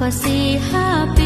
ก็สี่ห้าปี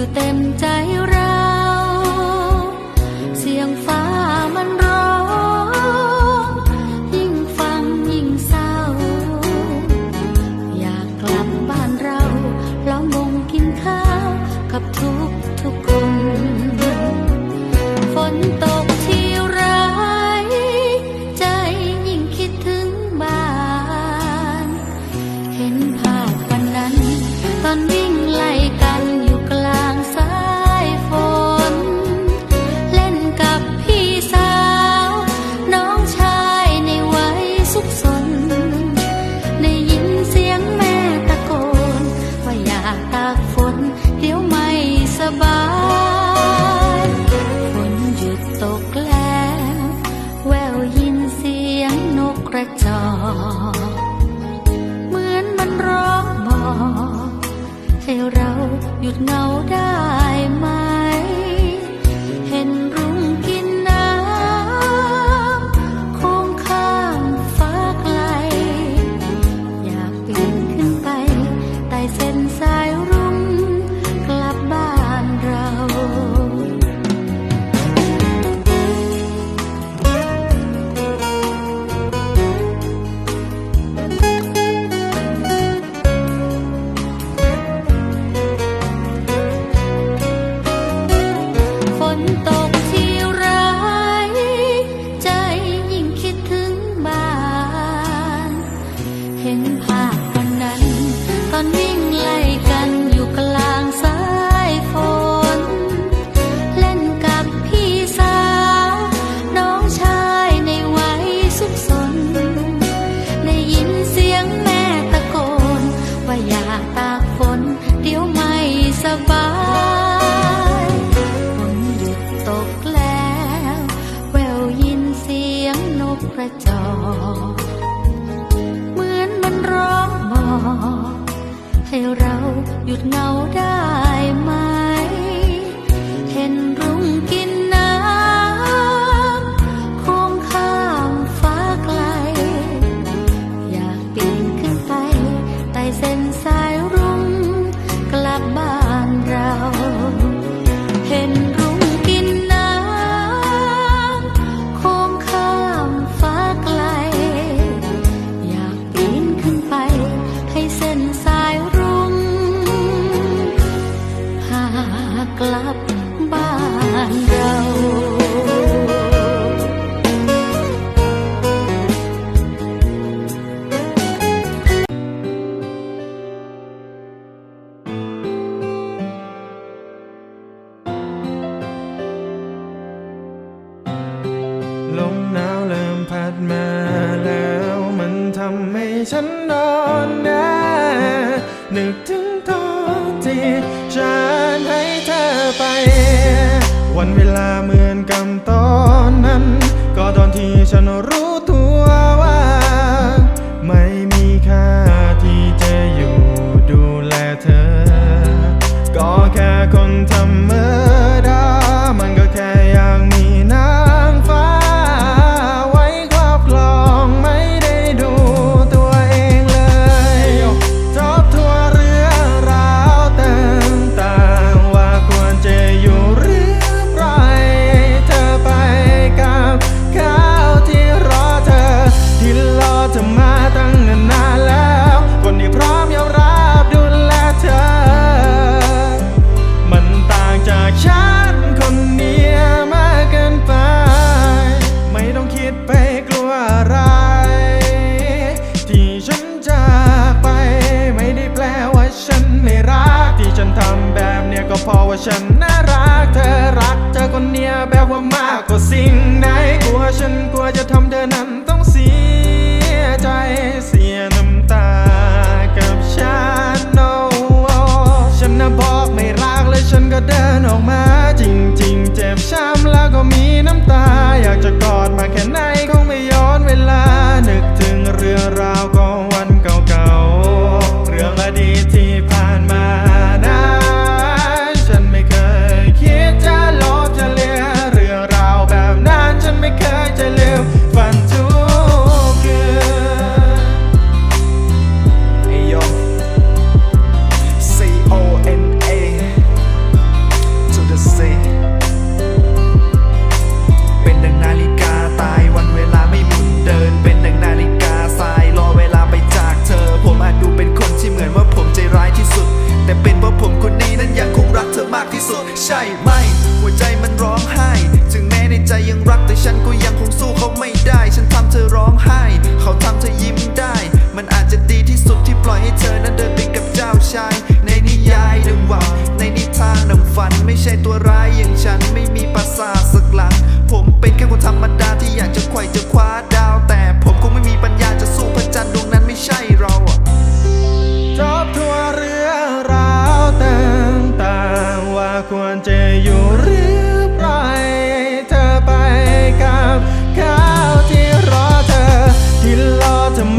ดูเต็มใจรัก กระจอกเหมือนมันร้องบอกให้เราหยุดเงาได้ ฉันนอนนะนึกถึงตอนที่ฉันให้เธอไป วันเวลาเหมือนกับตอนนั้น ก็ตอนที่ฉันรู้ ฉันน่ารัก เธอรักเธอคนเนี้ยแบบว่ามากกว่าสิ่งไหนกลัวฉันกลัวจะทำเธอนั้นต้องเสียใจเสียน้ำตากับฉันโน้ฉันน่ะบอกไม่รักเลยฉันก็เดินออกมา จริง ๆ เจ็บช้ำแล้วก็มีน้ำตา อยากจะกอดมาแค่ไหน deixa ir. อยู่หรือปเธอไปกับเขาที่รอเธอที่รอเธอ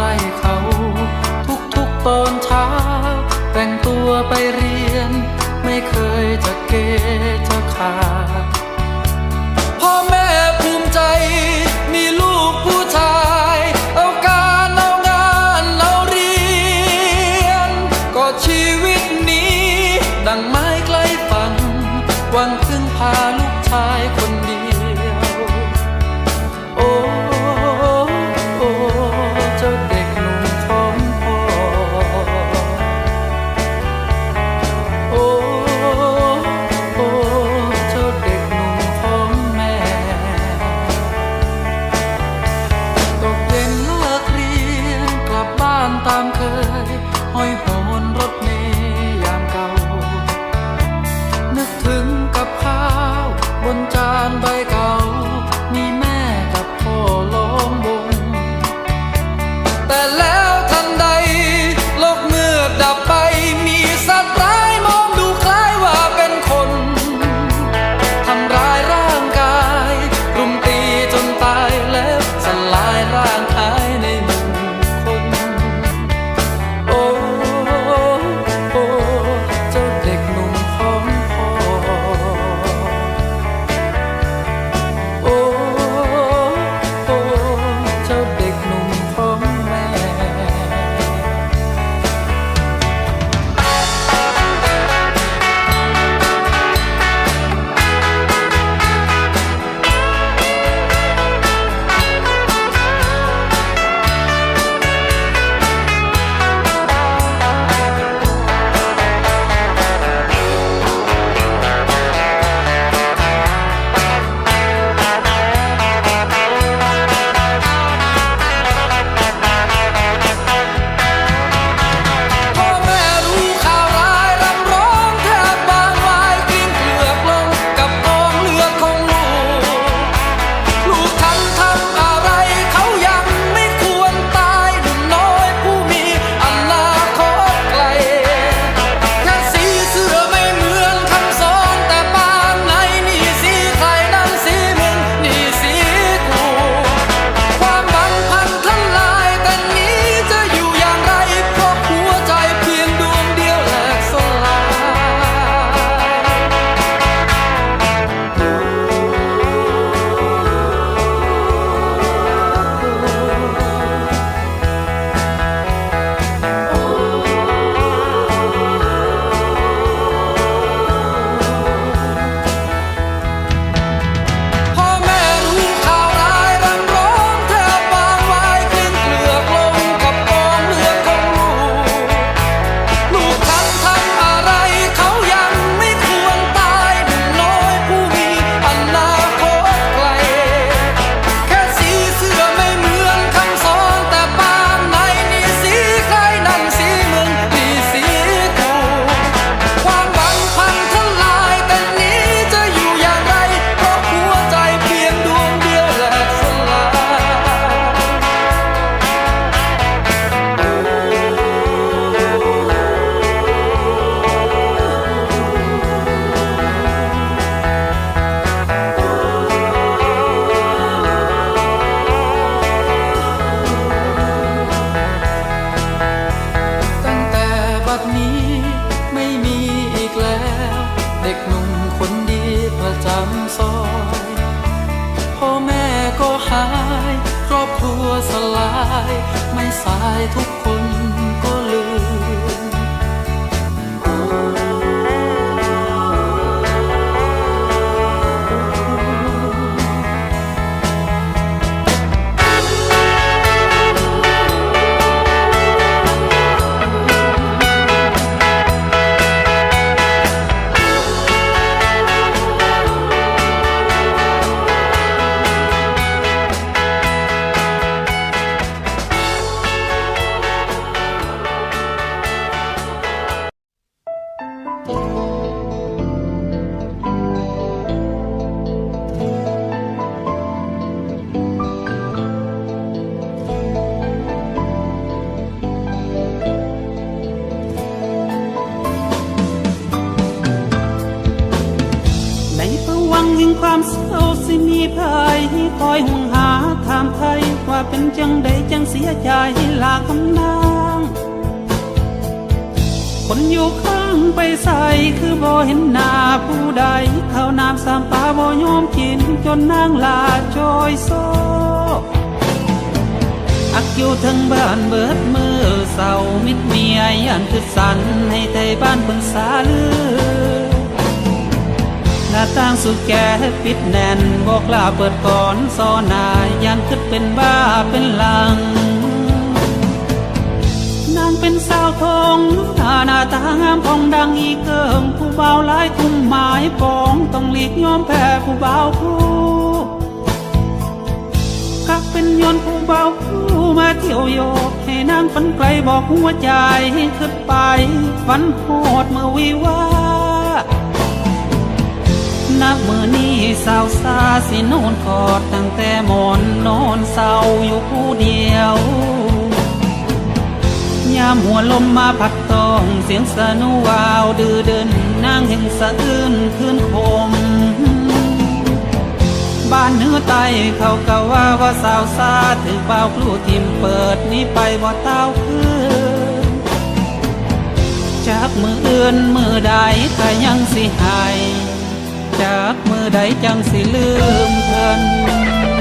I hoy 再痛 เป็นจังใดจังเสียใจลากำนาง คนอยู่ข้างไปใส่คือบ่เห็นหน้าผู้ใดข้าวน้ำสามปลาบ่ยอมกินจนนางลาจอยโซอักอยู่ทั้งบ้านเบิดมือเศร้ามิดเมียยันคือสันให้ไทยบ้านเพิ่งสาลือห น้าต่างสุดแก่ปิดแน่นบอกลาเปิดก่อนซอหนายังคิดเป็นบ้าเป็นหลัง นางเป็นสาวทองหน้าหน้าตางามของดังอีเกิงผู้เบาวหลายคุ้มหมายปองต้องหลีกยอมแพ้ผู้เบาวผู้กักเป็นยนผู้เบาผู้มาเที่ยวโยกให้นางฝันไกลบอกหัวใจให้ขึ้นไปฝันโหดเมื่อวิวา นับมือนี้สาวซาสิโนนกอดตั้งแต่หมอนนอนเศร้าอยู่ผู้เดียวยามหัวลมมาพัดตองเสียงสนุวาวดื้อเดินนางแห่งสะอื้นคืนคม บ้านเนื้อไตเขาก็ว่าว่าสาวซาถือเปล่าคลูทิมเปิดนี้ไปว่าเต้าคืนจากมืออื่นมือใดก็ยังสิหาย จากมือใดจังสิลืมเพิ่นใน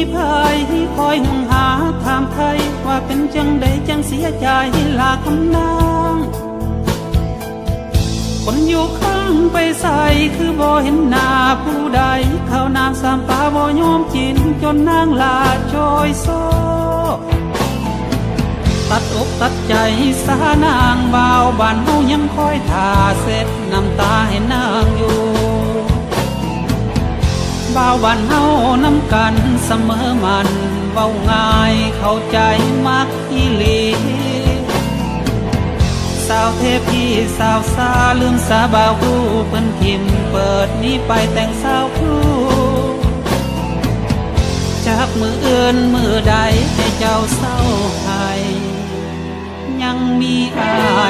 สิมีภัยคอยหงหาถามไทยว่าเป็นจังใดจังเสียใจลาคำนางคนอยู่ข้างไปใส่คือบ่เห็นหน้าผู้ใดข้าวน้ำสามปาบ่ยอมกินจนนางลาจอยโซตัดอกตัดใจสานางบ่าวบ้านเฮายังคอยท่าเสร็จน้ำตาให้นางอยู่ บ่าวบ้านเฮานำกันเสมอมันเว้าง่ายเข้าใจมักอีหลีสาวเทพีสาวซาลืมสาบ่าวครูเพิ่นทิมเปิดนี้ไปแต่งสาวครูจากมืออื่นมือใดให้เจ้าเศร้าให้ยังมีอาย